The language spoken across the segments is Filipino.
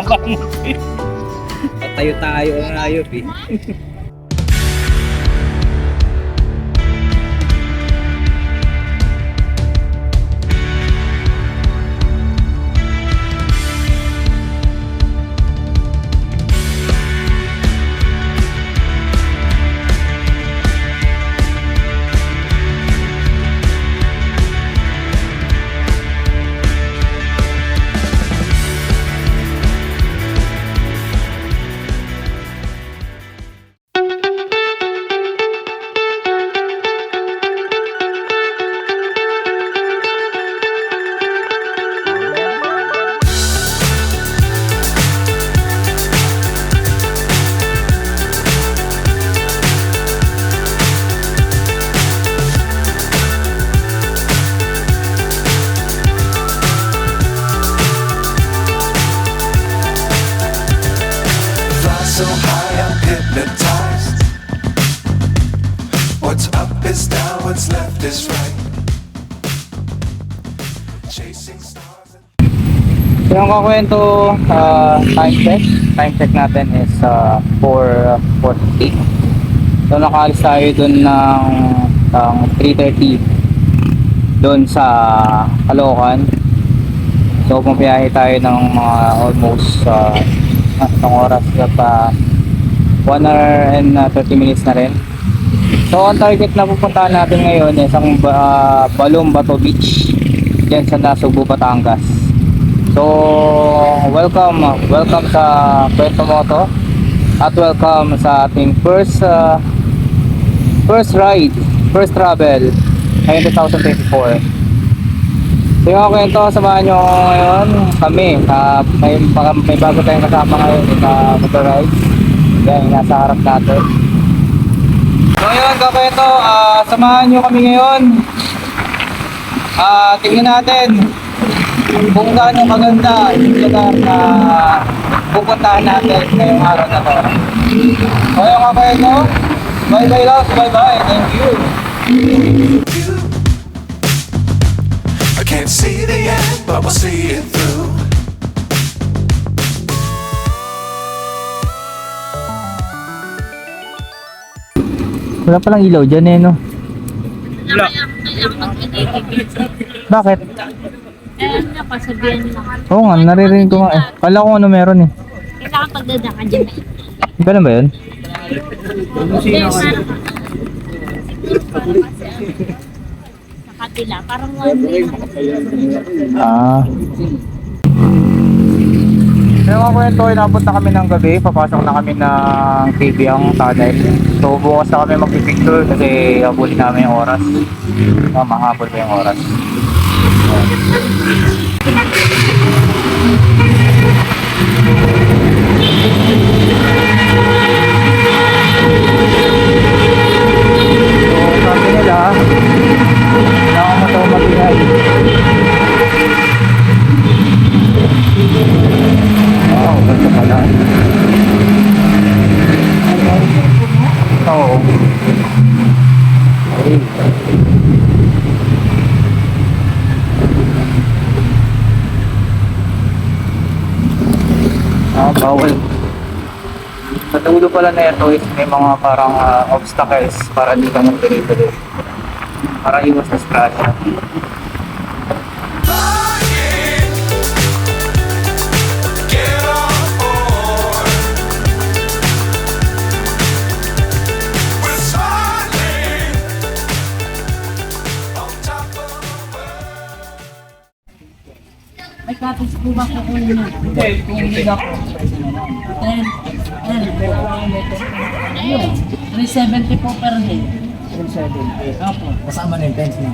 Umabang. Tayo ang ayop eh. yung kakwento, uh, time check. Time check natin is uh, 4, 4.50. So nakaalis tayo dun ng ng 3.30 dun sa Caloocan. So pumiyahe tayo ng mga almost uh, isang oras na pa 1 hour and uh, 30 minutes na rin. So ang target na pupuntahan natin ngayon is ang uh, Balong Bato Beach dyan sa Nasugbu, Batangas. So, welcome, welcome sa Kwento Moto at welcome sa ating first uh, first ride, first travel ngayong 2024. So yung kwento, samahan nyo ngayon, kami, uh, may, may bago tayong kasama ngayon sa motor-ride. Yan, yung nasa harap natin. So yun, kakwento, uh, samahan nyo kami ngayon. Ah, tingnan natin kung gaano maganda yung lugar na pupuntahan natin ngayong araw na to. So yung kakwento, bye bye lang, bye bye, thank you. I can't see the end, but we'll see it through. Wala palang ilaw dyan eh, no? Wala. Bakit? Eh, ano na, pasabihan mo. Oo nga, naririnig ko nga eh. Kala ko ano meron eh. Kailangan pagdadaan dyan na ito. Ganun ba yun? Hindi, parang sa kabila. Parang one way. Ah. Kaya mga kwento, inabot na kami ng gabi. Papasok na kami ng KBang tunnel. So bukas na kami magpipicture kasi habulin namin yung oras. Ah, mahabol pa yung oras. So sabi nila, kailangan mo daw mag-ingay. Wow, ganda pala. Oo. Okay. Ah, bawal. Sa dulo pala na ito is may mga parang ah, obstacles para di ka magtuloy-tuloy. Para iwas sa scratch. May kapis po ba ko kung yun? Hindi, tingin ako. Ten. Ten. Ayun. 370 po per head. 770. Opo. Kasama na yung tents na.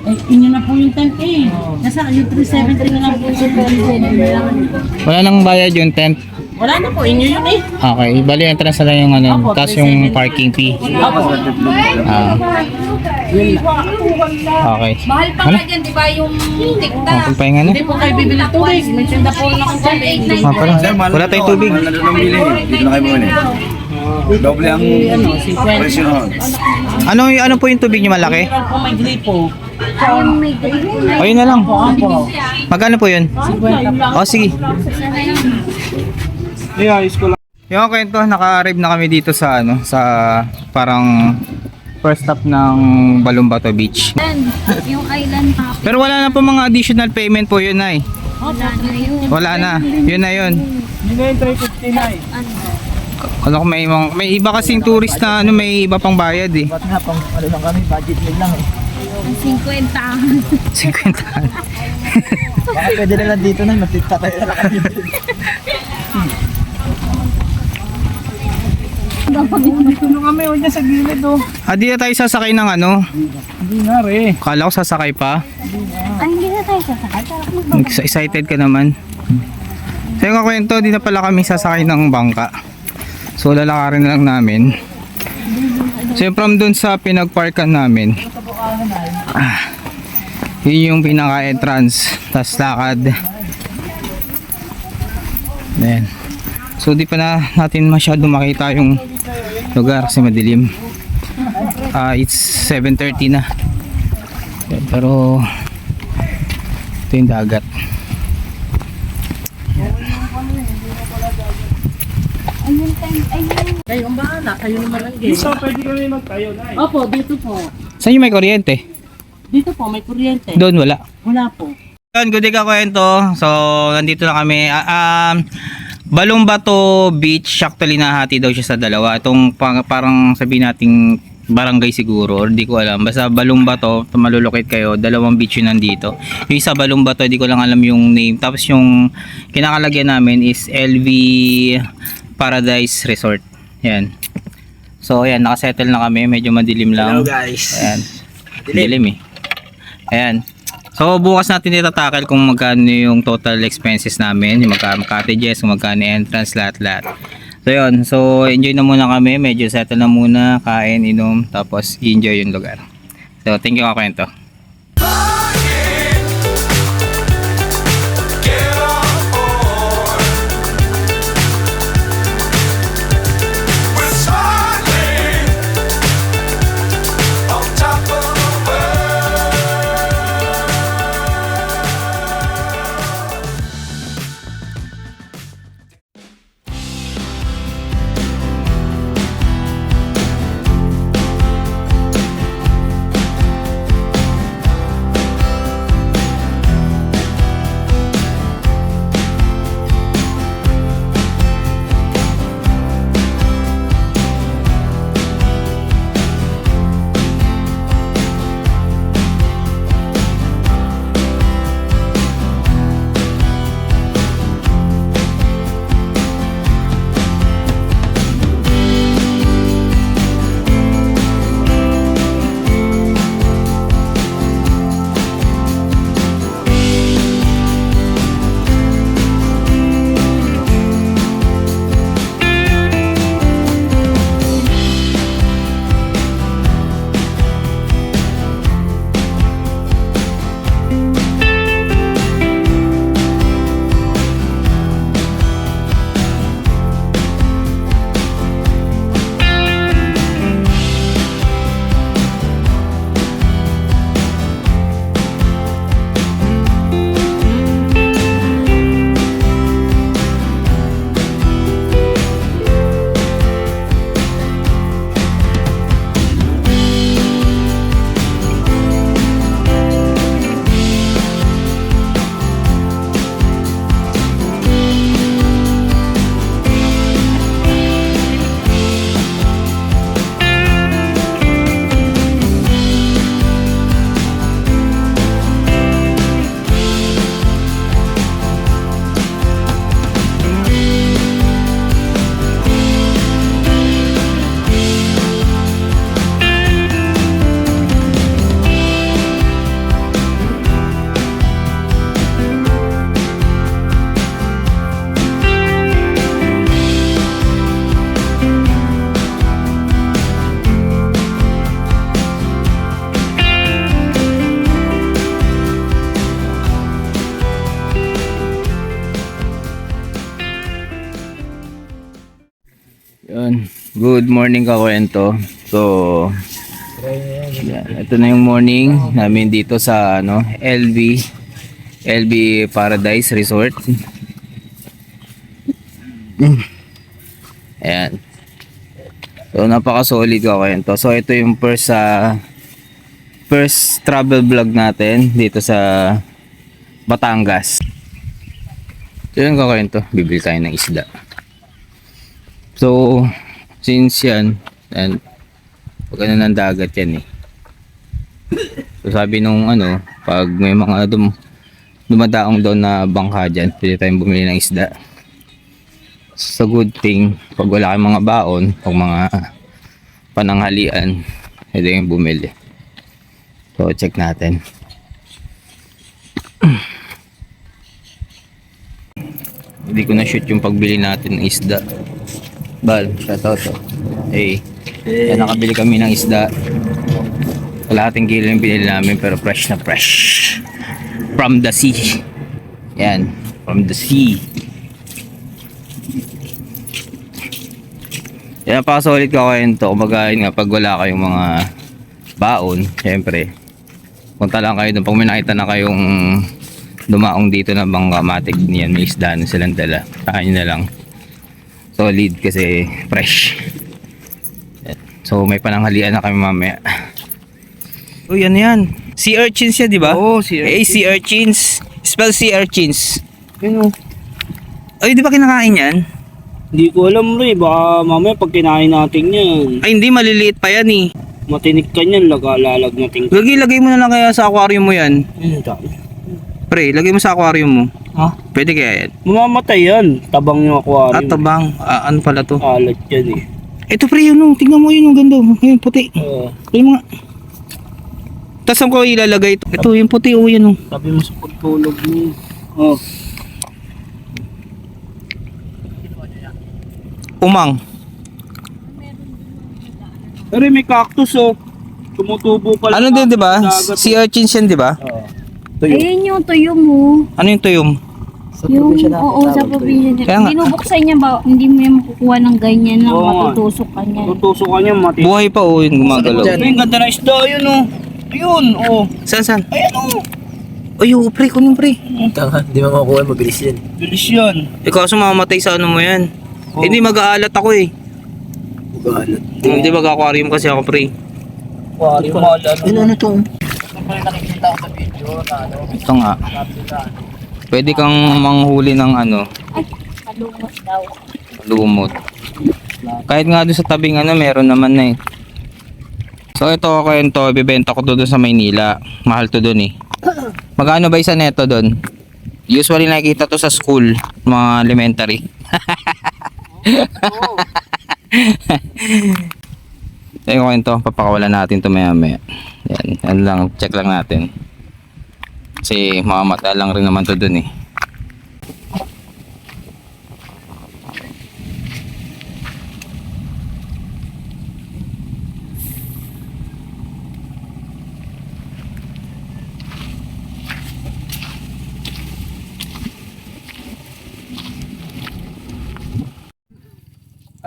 Eh, inyo na po yung 10K. Nasa yung 370 na lang po per head. Wala nang bayad yung tent. Wala na po, inyo yun eh. Okay, bali entrance na lang yung ano, Opo, tapos yung 370. parking fee. Opo. Ah. Okay. Mahal pa Ano? nga dyan, di ba, yung tikta? Okay pa yung ano? Hindi po kayo bibili tubig. May tinda po na akong tubig. Ah, pala. Wala tayong tubig. Ano nang bili? Dito na kayo bumili. Doble ang Ano, 50. presyo noon. Ano, y- ano po yung tubig niyo malaki? Meron po may gripo. Ayun na lang. Magkano po yun? O, sige. Yung kwento, naka-arrive na kami dito sa ano, sa parang first stop ng Balumbato Beach. Yung island map. Pero wala na po mga additional payment po yun ay. Wala na yun. Wala na. Yun na yun. Ano kung may, mga- may iba kasing tourist na ano, may iba pang bayad eh. Ba't nga, pang ano lang kami, budget meal lang eh. Ang 50. 50. Baka pwede na lang dito na, matitatay na lang kami. Tulong kami, huwag niya sa gilid oh. Ah, di na tayo sasakay ng ano. Hindi nga re. Kala ko sasakay pa. Ay, hindi na tayo sasakay. Ex- Excited ka naman. So yung kwento, di na pala kami sasakay ng bangka. So lalakarin na lang namin. So yung from dun sa pinagparkan namin. Ah, yun yung pinaka-entrance. Tapos lakad. Ayan. So di pa na natin masyado makita yung lugar kasi madilim. Ah, it's 7.30 na. Pero ito yung dagat. ayun. Ayun. Kayo ang bahala, kayo naman ang game. So, pwede kami magtayo na Opo, dito po. Saan yung may kuryente? Dito po, may kuryente. Doon wala. Wala po. Yun, good day ka kwento. So, nandito na kami. Ah, um, Balumbato Beach, actually nahati daw siya sa dalawa. Itong parang sabihin nating barangay siguro, or di ko alam. Basta Balumbato, malulukit kayo, dalawang beach yun nandito. Yung isa Balumbato, di ko lang alam yung name. Tapos yung kinakalagyan namin is LV Paradise Resort. Yan. So, ayan, nakasettle na kami. Medyo madilim lang. Hello guys. Ayan. Dilim eh. Ayan. So bukas natin itatakal kung magkano yung total expenses namin, yung magkano cottages, magkano entrance, lahat-lahat. So yun, so enjoy na muna kami, medyo settle na muna, kain, inom, tapos enjoy yung lugar. So thank you kakwento. Good morning kakwento. So, Yan, ito na yung morning namin dito sa ano, LB LB Paradise Resort. Ayan. So napaka-solid ko kwento. So ito yung first sa first travel vlog natin dito sa Batangas. So yun kakwento, bibili tayo ng isda. So since yan, and pag ano ng dagat yan eh. So sabi nung ano, pag may mga dum dumadaong daw na bangka dyan, pwede tayong bumili ng isda. So good thing, pag wala kayong mga baon, pag mga pananghalian, pwede kayong bumili. So check natin. Hindi ko na shoot yung pagbili natin ng isda. Bal, shoutout to. Hey, yan nakabili kami ng isda. Kalahating kilo yung binili namin pero fresh na fresh. From the sea. Yan, from the sea. Yan pa solid ka kwento. Kumbaga yun nga pag wala kayong mga baon, syempre. Punta lang kayo doon pag may nakita na kayong dumaong dito na bangka matik niyan may isda na silang dala. Kain na lang. Solid kasi fresh. So may pananghalian na kami mamaya. Uy, ano yan? Sea urchins yan, di ba? Oo, sea Eh, sea urchins. Spell sea urchins. Yun o. Ay, di ba kinakain yan? Hindi ko alam rin. Baka mamaya pag kinain natin yan, Ay, hindi. Maliliit pa yan eh. matinik ka niyan, lagalalag natin. Lagi, lagay mo na lang kaya sa aquarium mo yan. Ayun, dami. Pre, lagay mo sa aquarium mo. Ha? Pwede kaya yan? Mamamatay yan. Tabang yung At aquarium. tabang. Ah, ano pala to? Alat yan eh. Ito pre, yun oh. Tingnan mo yun. Ang ganda. oh. Yung puti. Oo. Yung mga... Tapos saan ko ilalagay ito? Ito, yung puti. Oh, yun oh. Sabi mo sa pagtulog mo. Oh. Umang. Pero may cactus oh. Tumutubo pa Ano din, di ba? Sea urchins yan, di ba? Oo. Ayun yung tuyo mo. Ano yung tuyom? Yung, oo, sa probinsya. Kaya nga. Binubuksan niya ba, hindi mo yan makukuha ng ganyan na Oo nga. matutusok ka niyan. Tutusok ka niya mati. Buhay pa oh, yung gumagalaw. Ito yung ganda ng isda. Yun oh. Yun oh. Saan, saan? Ayan oh. Ay, oh, pre, kunin pre. Tanga, di mo makukuha, mabilis yan. Bilis yan. Ikaw kasi mamamatay sa ano mo yan. Hindi mag-aalat ako eh. Bugalat. Hindi mag-aquarium kasi ako pre. Wari malan. Yun, ano to? Ito nga. Pwede kang manghuli ng ano, Ay, daw. lumot. Kahit nga doon sa tabing ano, meron naman na eh. So ito ako yun to, ibibenta ko to doon sa Maynila. Mahal to doon eh. Magkano ba isa neto doon? Usually nakikita to sa school, mga elementary. Ayun ko ito, papakawalan natin to maya maya. Yan, yan lang, check lang natin. Kasi mamamata lang rin naman to dun eh.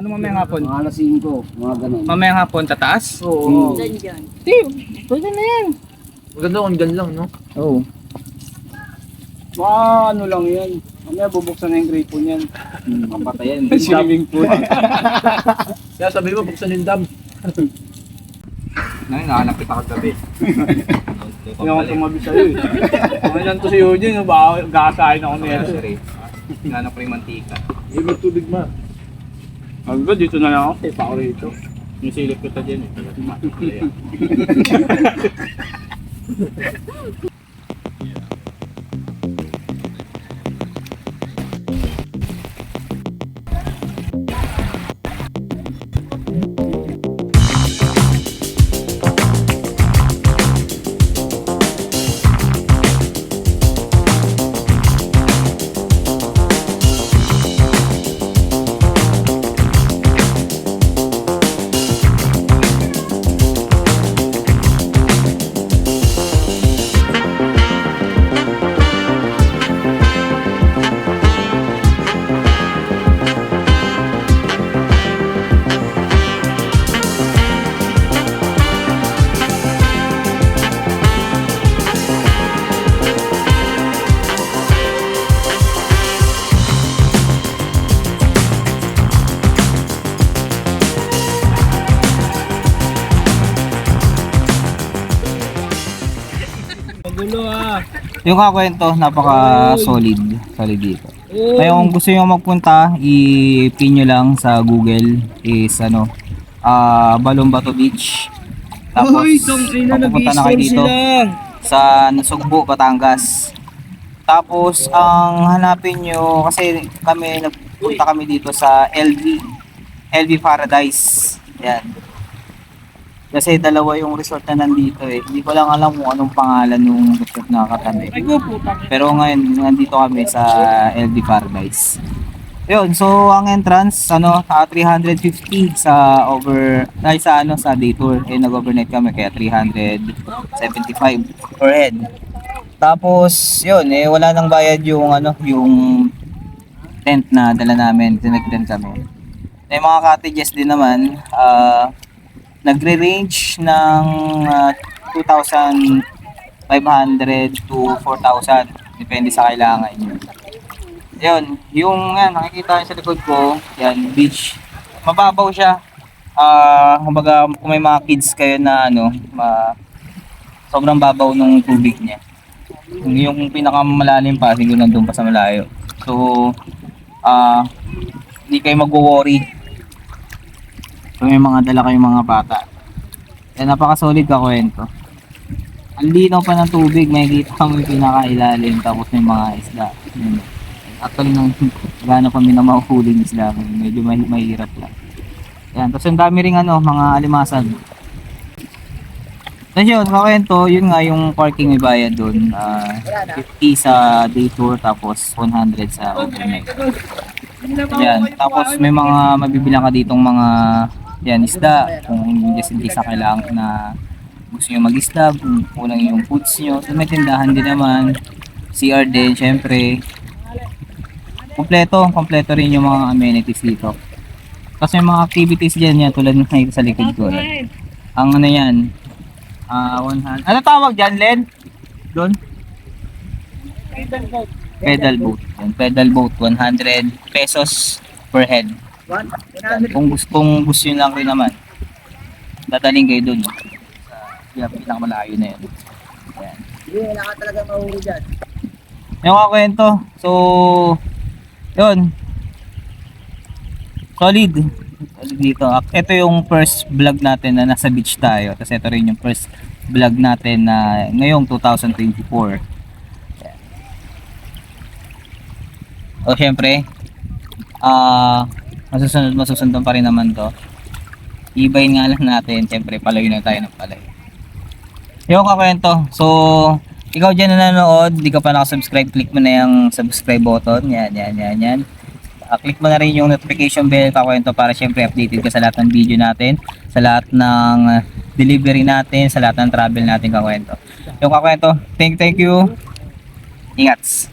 Ano mamayang hapon? Mga alas 5. Mga ganun. Mamayang hapon tataas? Oo. Diyan dyan. Pwede na yan. Maganda kung dyan lang, no? Oo. Mga ano lang yan. Mamaya bubuksan na yung gripo niyan. Papatayan. Swimming pool. Kaya sabi mo, buksan yung dam. Ngayon, nahanap kita kagabi. Hindi ako tumabi sa'yo eh. Yan to si Eugene, baka gasahin ako nila. Nanap ko yung mantika. Ibig tubig ma. Sabi ko, dito na lang ako. Tayo pa ako rito. Yung silip ko ta dyan eh. Yung kakwento, napaka solid. Solid dito. Kaya kung gusto nyo magpunta, i-pin nyo lang sa Google is ano, ah Balombato Beach. Tapos, mapupunta na kayo dito sa Nasugbo, Batangas. Tapos, ang hanapin nyo, kasi kami, nagpunta kami dito sa LV. LV Paradise. Yan. Kasi dalawa yung resort na nandito eh. Hindi ko lang alam kung anong pangalan ng resort na katabi. Pero ngayon, nandito kami sa LV Paradise. Yun, so ang entrance, ano, ah, 350 sa over, ay sa ano, sa day tour. Eh, nag-overnight kami kaya 375 per head. Tapos, yun, eh, wala nang bayad yung, ano, yung tent na dala namin, tinag-tent kami. Eh, mga cottages din naman, ah, nagre-range ng ah, 2,500 to 4,000. Depende sa kailangan nyo. Yun, yung yan, nakikita nyo sa likod ko, yan, beach. Mababaw siya. Ah, kumbaga, kung may mga kids kayo na ano, ma, sobrang babaw nung tubig niya. Yung, pinakamalalim pa, siguro nandun pa sa malayo. So, ah, hindi kayo mag-worry kung may mga dala kayong mga bata. Yan, napaka-solid ka kwento. Ang linaw pa ng tubig, makikita mo yung pinakailalim, tapos may mga isda. Yun. Actually, nang gano'n kami na mahuhuling isda, medyo may, mahirap lang. Yan, tapos ang dami ring ano, mga alimasag. Tapos yun, kakwento, yun nga yung parking may bayad doon. ah 50 sa day tour, tapos 100 sa overnight. Yan, tapos may mga mabibilang ka ditong mga yan, isda. Kung just in case na kailangan na gusto nyo mag-isda, kung kulang yung foods nyo. So may tindahan din naman. CR din, syempre. Kompleto, kompleto rin yung mga amenities dito. Kasi yung mga activities dyan yan, tulad ng sa likod ko. Ang ano yan, ah, 100. Ano tawag dyan, Len? Doon? Pedal boat. Yan, pedal boat, 100 pesos per head. Kung gusto, kung gusto nyo lang rin naman, dadaling kayo dun. Sa yeah, pinakamalayo na yun. Ayan. Hindi, wala ka talaga mahuli dyan. Yung kakwento. So, yun. Solid. Solid dito. Ito yung first vlog natin na nasa beach tayo. Tapos ito rin yung first vlog natin na ngayong 2024. Ayan. O syempre, ah masusunod masusundan pa rin naman to. Ibayin nga lang natin, syempre palayo na tayo ng palayo. Yung kakwento. So, ikaw dyan na nanood, di ka pa nakasubscribe, click mo na yung subscribe button. Yan, yan, yan, yan. Ah, click mo na rin yung notification bell kakwento para syempre updated ka sa lahat ng video natin, sa lahat ng ah, delivery natin, sa lahat ng travel natin kakwento. Yung kakwento, thank thank you. Ingats.